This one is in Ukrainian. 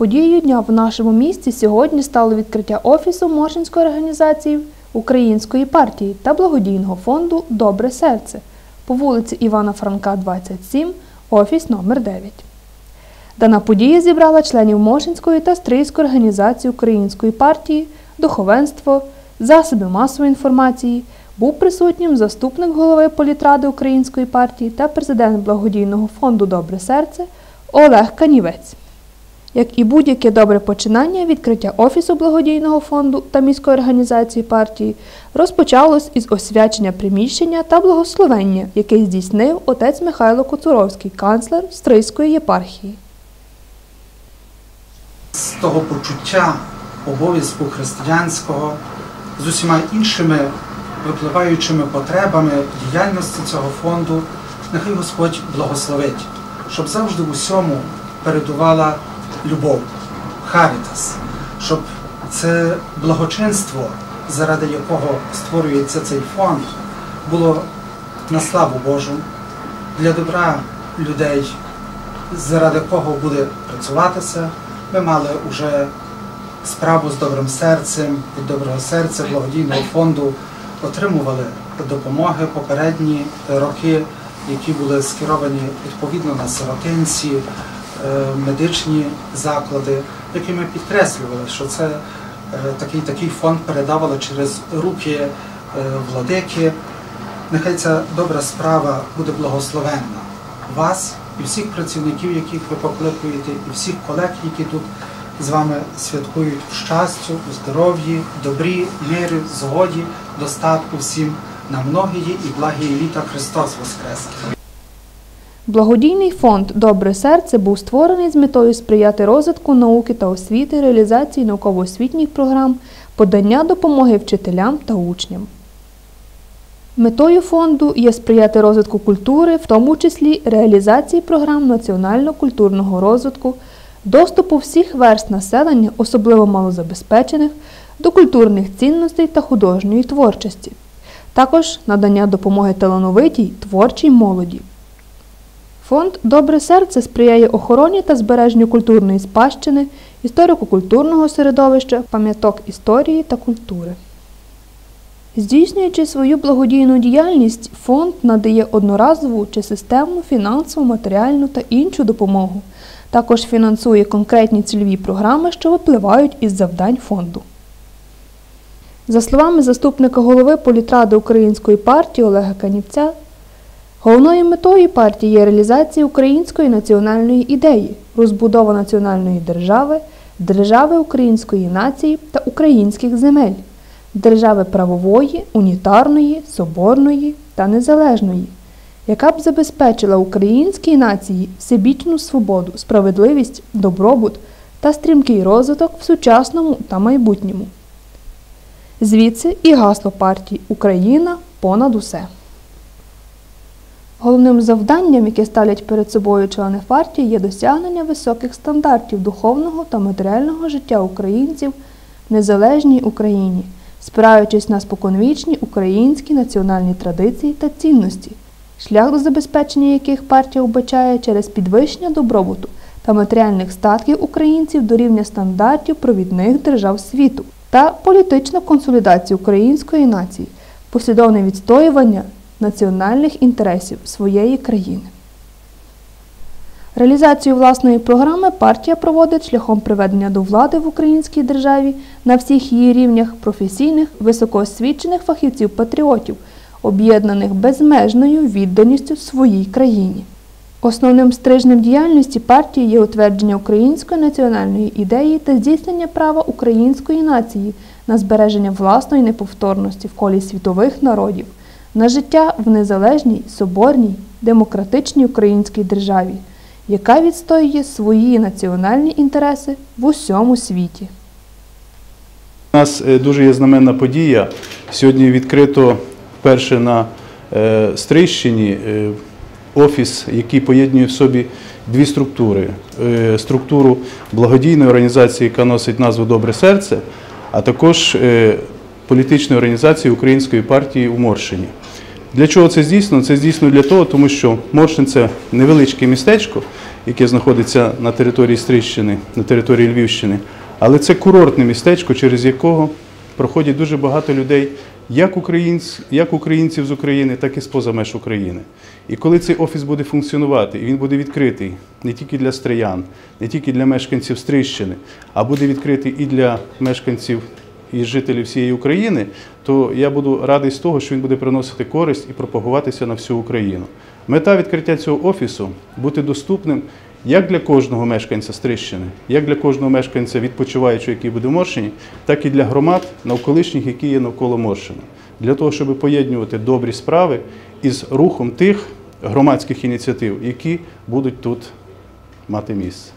Подією дня в нашому місті сьогодні стало відкриття офісу Моршинської організації Української партії та благодійного фонду Добре серце по вулиці Івана Франка, 27, офіс номер 9 Дана подія зібрала членів Мошинської та Стрийської організації Української партії, духовенство, засоби масової інформації. Був присутнім заступник голови політради Української партії та президент благодійного фонду Добре серце Олег Канівець. Як і будь-яке добре починання, відкриття офісу благодійного фонду та міської організації партії розпочалось із освячення приміщення та благословення, яке здійснив отець Михайло Коцуровський, канцлер Стрийської єпархії. з того почуття обов'язку християнського з усіма іншими випливаючими потребами діяльності цього фонду, нехай Господь благословить, щоб завжди в усьому передувала любов, харітас, щоб це благочинство, заради якого створюється цей фонд, було на славу Божу, для добра людей, заради кого буде працюватися. Ми мали вже справу з добрим серцем, від доброго серця благодійного фонду отримували допомоги попередні роки, які були скеровані відповідно на сиротинці, медичні заклади, які ми підкреслювали, що це е, такий такий фонд передавали через руки е, владики. Нехай ця добра справа буде благословенна вас і всіх працівників, яких ви покликуєте, і всіх колег, які тут з вами святкують в щастю, у здоров'ї, добрі, мирі, згоді, достатку всім на многії і благії літа Христос Воскрес! Благодійний фонд Добре серце був створений з метою сприяти розвитку науки та освіти, реалізації науково-освітніх програм, подання допомоги вчителям та учням. Метою фонду є сприяти розвитку культури, в тому числі реалізації програм національно-культурного розвитку, доступу всіх верст населення, особливо малозабезпечених, до культурних цінностей та художньої творчості, також надання допомоги талановитій творчій молоді. Фонд Добре серце сприяє охороні та збереженню культурної спадщини, історико-культурного середовища, пам'яток історії та культури. Здійснюючи свою благодійну діяльність, фонд надає одноразову чи системну фінансову, матеріальну та іншу допомогу. Також фінансує конкретні цільові програми, що випливають із завдань фонду. За словами заступника голови політради Української партії Олега Канівця, головною метою партії є реалізація української національної ідеї, розбудова національної держави, держави української нації та українських земель держави правової, унітарної, соборної та незалежної, яка б забезпечила українській нації всебічну свободу, справедливість, добробут та стрімкий розвиток в сучасному та майбутньому. Звідси і гасло партії Україна понад усе. Головним завданням, яке ставлять перед собою члени партії, є досягнення високих стандартів духовного та матеріального життя українців в незалежній Україні спираючись на споконвічні українські національні традиції та цінності, шлях до забезпечення яких партія вбачає через підвищення добробуту та матеріальних статків українців до рівня стандартів провідних держав світу та політичну консолідацію української нації, послідовне відстоювання національних інтересів своєї країни. Реалізацію власної програми партія проводить шляхом приведення до влади в українській державі на всіх її рівнях професійних, високоосвічених фахівців-патріотів, об'єднаних безмежною відданістю своїй країні. Основним стрижнем діяльності партії є утвердження української національної ідеї та здійснення права української нації на збереження власної неповторності в колі світових народів, на життя в незалежній, соборній, демократичній українській державі яка відстоює свої національні інтереси в усьому світі. У нас е, дуже є знаменна подія. Сьогодні відкрито вперше на е, Стрийщині е, офіс, який поєднує в собі дві структури: структуру благодійної організації, яка носить назву Добре серце, а також політичної організації Української партії у Моршині. Для чого це здійснено? Це здійснено для того, тому що Моршин це невеличке містечко, яке знаходиться на території Стрищини, на території Львівщини, але це курортне містечко, через якого проходять дуже багато людей, як, українць, як українців з України, так і з-поза меж України. І коли цей офіс буде функціонувати, і він буде відкритий не тільки для стриян, не тільки для мешканців Стрищини, а буде відкритий і для мешканців і жителів всієї України, то я буду радий з того, що він буде приносити користь і пропагуватися на всю Україну. Мета відкриття цього офісу бути доступним як для кожного мешканця Стрищини, як для кожного мешканця відпочиваючого, який буде в Моршині, так і для громад навколишніх, які є навколо Моршина, для того, щоб поєднувати добрі справи із рухом тих громадських ініціатив, які будуть тут мати місце.